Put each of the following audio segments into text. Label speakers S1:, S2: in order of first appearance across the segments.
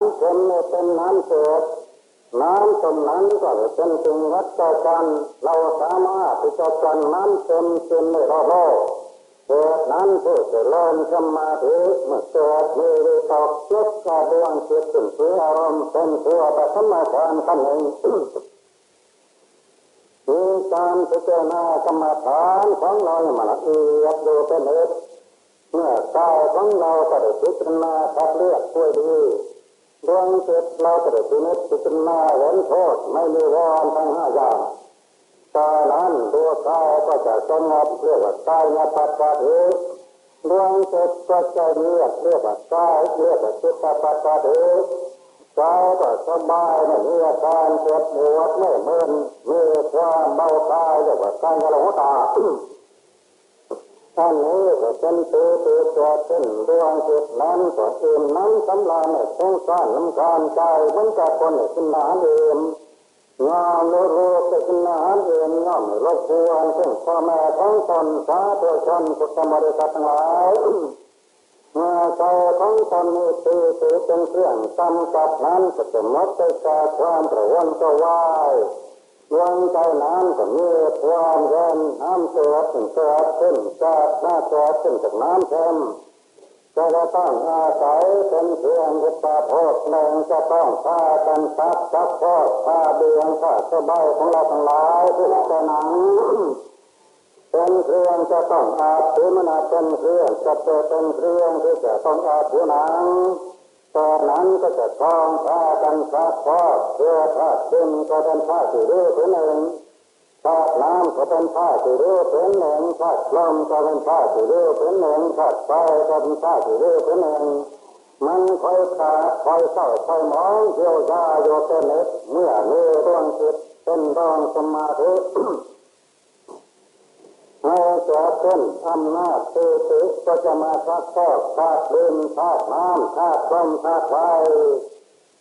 S1: คนเป็นน้ำเสือน้ำตรงนั้นก็เป็นสิ่งรักกันเราสามารถที่จะกันน้ำเค็มเค็มในรอบโลกเหตุนั้นผู้จะเริ่มสมาธิเมื่อเกิดมีวิตกยกกระดวงจิตถึงคืออารมณ์เป็นตัวปฐมฌานขั้นหนึ่งมีการพิจารณากรรมฐานของเรามันละเอียดดูเป็นเหตุเมื่อกายของเราก็ได้พิจารณาทับเลือดช่วยดี ดวงจิตเราก็ได้พินิจพิจารณาเห็นโทษไม่มีวอนทั้งห้าอย่างตอนนั้นตัวกายก็จะสงบเรียกว่ากายนาปัสสะเถดวงจิตก็จะเรียกเรียกว่ากายเรียกว่าจิตปัสสะเถกายก็สบายไม่มีอาการเจ็บปวดไม่มึนมีความเบากายเรียกว่ากายกระหัวตา ท่านนี้ก็เป็นตัวตัวตัวขึ้นดวงจิตนั้นก็อิ่มน้ำสำรานสงสารน้ำการใจเหมือนกับคนกินอาหารเองงามโลโลก็กินอาหารเองย่อมรบกวนซึ่งพ่อแม่ของตนสาธุชนพุทธบริษัททั้งหลายเมื่อใจของตนนี้ตีตีเป็นเครื่องกำกับนั้นก็จะมดไปจากความประวนตัวายดวงใจนั้นก็มีความเย็นน้ำเกิดขึ้นเกิดขึ้นจาก หน้าเกิดขึ้นจากน้ำเค็มจะต้องอาศัยเป็นเพียงอุปโภคหนึ่งจะต้องพากันซักซักพอกพาเบียงผ้าสบายของเราทั้งหลายที่จะหนังเป็นเครื่องจะต้องอาบผิวมันเป็นเครื่องจะเป็นเครื่องที่จะต้องอาบผิวหนังตอนนั้นก็จะคล้องผ้ากันซักพอกเพื่อผ้าดินก็เป็นผ้าสีรูผืนหนึ่ง ผ้าน้ำก็เป็นผ้าสีรูผืนหนึ่งผ้าลมก็เป็นผ้าสีรูผืนหนึ่งผ้าไฟก็เป็นผ้าสีรูผืนหนึ่งมันคอยขาคอยเศร้าคอยมองเยียวยาโยเป็นเล็ดเมื่อเมีดวงจิตเป็นดวงสมาธิให้เกิดขึ้นอำนาจตือติก็จะมาทักทอดธาตุดินธาตุน้ำธาตุลมธาตุไฟ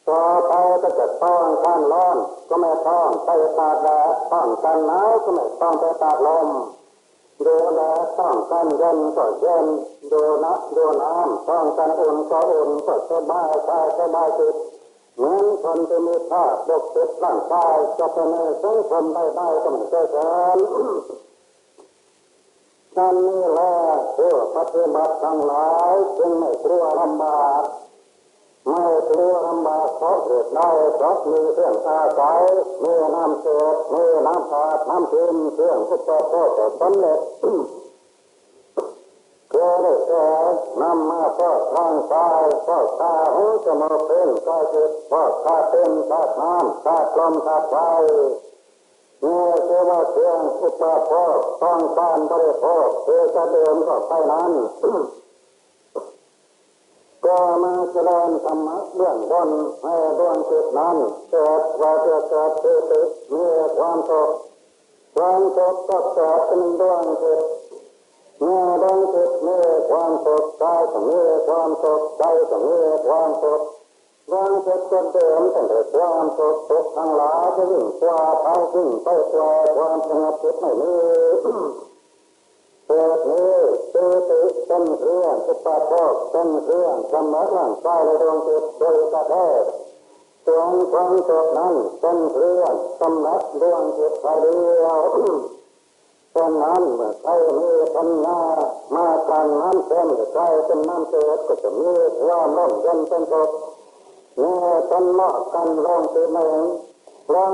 S1: ต่อไปก็จะต้องการร้อน ก็ไม่ต้องไปตากแดดต้องการหนาวก็ไม่ต้องไปตากลมดูแลต้องการเย็นก็เย็นดูน้ำดูน้ำต้องการอุ่นก็อุ่นก็สบายกายสบายจิตเหมือนคนที่มีธาตุดกจิตร่างกายจะเป็นในสังคมได้ได้ก็ไม่เกิดนั่นนี่แหละผู้ปฏิบัติทั้งหลายจึงไม่กลัวลำบาก ไม่กลัวลำบากเพราะเหตุใดเพราะมีเครื่องอาศัยมีน้ำเสือมีน้ำสาดน้ำพิมเครื่องอุปโภคสำเร็จเพื่อได้แก่นำมาพอกร่างกายพอกตาหูจมูกเป็นกายจิตพอกตาเป็นธาน้ำธาลมธาตุไฟเมื่อเทวเสียงอุปโภคต้องการบริโภคเพื่อจะเดินก็ไปนั้น เจริญธรรมะเบื้องบนให้ดวงจิตนั้นเกิดว่าจะเกิดคือติมีความสุขความสุขก็เกิดเป็นดวงจิตเมื่อดวงจิตมีความสุขกายก็มีความสุขใจก็มีความสุขดวงจิตก็เดิมตั้งแต่ความสุขสุขทั้งหลายจะยิ่งกว่าเขายิ่งไปกว่าความสงบจิตไม่มีเกิดนี้ตือติเป็นเรื่อง อุปโภคเป็นเรื่องสมรร่างกายในดวงจิตโดยประเทศส่วนความสุขนั้นเป็นเรื่องสำรับดวงจิตไปเดียวฉะนั้นเมื่อใครมีปัญญามาการน้ำเต็มใครเป็นน้ำเกิดก็จะมีความร่มเย็นเป็นสุขเมื่อกันเหมาะกันลองตัวเองลอง